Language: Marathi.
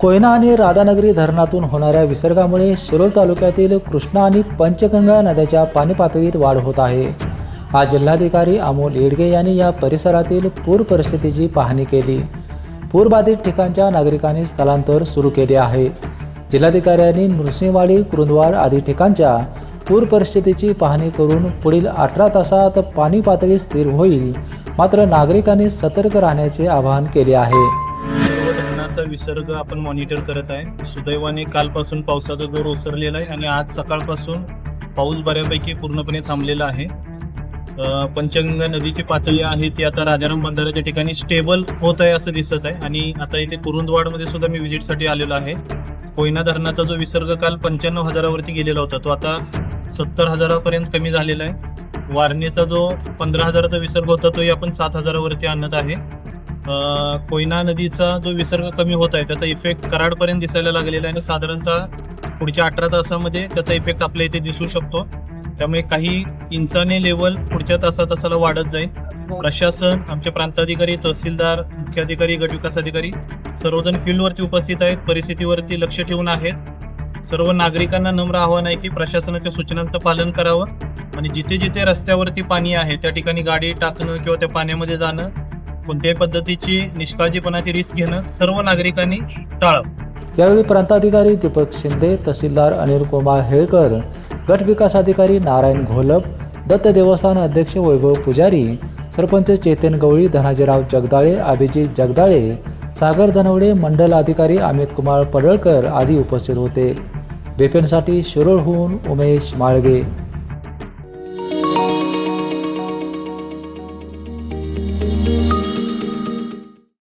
कोयना आणि राधानगरी धरणातून होणाऱ्या विसर्गामुळे शिरोळ तालुक्यातील कृष्णा आणि पंचगंगा नद्याच्या पाणी पातळीत वाढ होत आहे. आज जिल्हाधिकारी अमोल येडगे यांनी या परिसरातील पूर परिस्थितीची पाहणी केली. पूरबाधित ठिकाणच्या नागरिकांनी स्थलांतर सुरू केले आहे. जिल्हाधिकाऱ्यांनी नृसिंहवाडी कुरुंदवाड आदी ठिकाणच्या पूर परिस्थितीची पाहणी करून पुढील अठरा तासात पाणी पातळी स्थिर होईल. मात्र नागरिकांनी सतर्क राहण्याचे आवाहन केले आहे. पावसाचा विसर्ग आपण मॉनिटर करत आहे. सुदैवाने कालपासून पावसाचा जोर ओसरलेला आहे आणि आज सकाळपासून पाऊस बऱ्यापैकी पूर्णपणे थांबलेला आहे. पंचगंगा नदीची पातळी आहे ती आता राजाराम बंधाऱ्याच्या ठिकाणी स्टेबल होत आहे असं दिसत आहे. आणि आता इथे कुरुंदवाडमध्ये सुद्धा मी व्हिजिटसाठी आलेलो आहे. कोयना धरणाचा जो विसर्ग काल पंच्याण्णव हजारावरती गेलेला होता तो आता सत्तर हजारापर्यंत कमी झालेला आहे. वारणेचा जो पंधरा हजाराचा विसर्ग होता तोही आपण सात हजारावरती आणत आहे. कोयना नदीचा जो विसर्ग कमी होत आहे त्याचा इफेक्ट कराडपर्यंत दिसायला लागलेला आहे. आणि साधारणतः पुढच्या अठरा तासामध्ये त्याचा इफेक्ट आपल्या इथे दिसू शकतो. त्यामुळे काही इंचाने लेवल पुढच्या तासा तासाला वाढत जाईल. प्रशासन आमचे प्रांताधिकारी तहसीलदार मुख्याधिकारी गटविकास अधिकारी सर्वजण फील्डवरती उपस्थित आहेत. परिस्थितीवरती लक्ष ठेवून आहेत. सर्व नागरिकांना नम्र आव्हान आहे की प्रशासनाच्या सूचनांचं पालन करावं. आणि जिथे जिथे रस्त्यावरती पाणी आहे त्या ठिकाणी गाडी टाकणं किंवा त्या पाण्यामध्ये जाणं कोणत्याही पद्धतीची निष्काळजीपणाची रिस्क घेणं सर्व नागरिकांनी टाळावं. यावेळी प्रांताधिकारी दीपक शिंदे तहसीलदार अनिल कुमार हेळकर गट विकास अधिकारी नारायण घोलप दत्त देवस्थान अध्यक्ष वैभव पुजारी सरपंच चेतन गवळी धनाजीराव जगदाळे अभिजित जगदाळे सागर धनवडे मंडल अधिकारी अमित कुमार पडळकर आदी उपस्थित होते. बेपेनसाठी शिरोळहून उमेश माळगे.